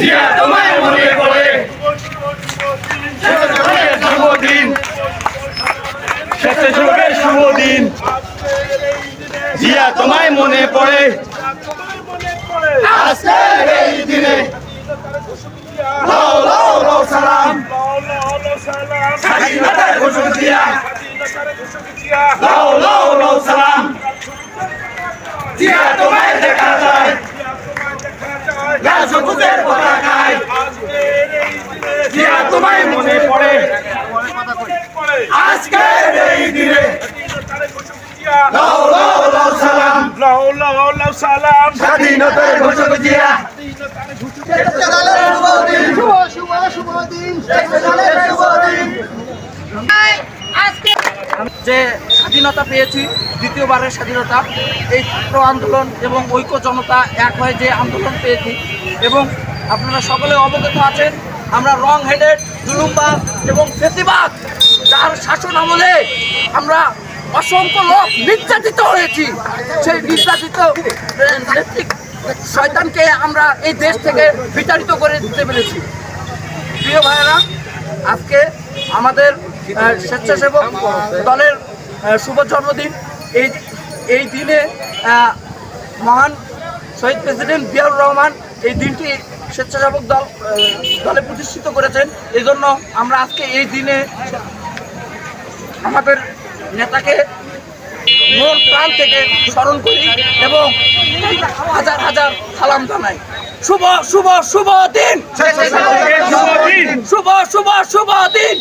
জিয়া তোমায় মনে পড়ে। স্বেচ্ছাসেবকের শুভ দিন স্বেচ্ছাসেবকের শুভ দিন জিয়া তোমায় মনে পড়ে। আজকের এই দিনে সালাম। স্বাধীনতার ঘোষক জিয়া। লাও লাও লাও সালাম। জিয়া তোমায় দেখা যায়। লাল সবুজের জিয়া তোমায় মনে পড়ে আজকের এই দিনে লাও লাও লাও সালাম। সালাম স্বাধীনতার ঘোষক জিয়া শুভ শুভ শুভ দিন শুভ দিন আজকে যে স্বাধীনতা পেয়েছি দ্বিতীয়বারের স্বাধীনতা এই ছাত্র আন্দোলন এবং ঐক্য জনতা এক হয়ে যে আন্দোলন পেয়েছি। এবং আপনারা সকলে অবগত আছেন আমরা রং হেডেড জুলুমবাগ এবং ফেতিবাগ যার শাসন আমলে আমরা অসংখ্য লোক নির্যাতিত হয়েছি। সেই নির্যাতিত শয়তানকে আমরা এই দেশ থেকে বিতাড়িত করে দিতে পেরেছি। প্রিয় ভাইয়েরা, আজকে আমাদের স্বেচ্ছাসেবক দলের শুভ জন্মদিন। এই এই দিনে মহান শহীদ প্রেসিডেন্ট জিয়াউর রহমান এই দিনটি স্বেচ্ছাসেবক দল দলে প্রতিষ্ঠিত করেছেন। এই জন্য আমরা আজকে এই দিনে আমাদের নেতাকে মন প্রাণ থেকে স্মরণ করি এবং হাজার হাজার সালাম জানাই। শুভ শুভ শুভ দিন! শুভ দিন! শুভ শুভ শুভ দিন!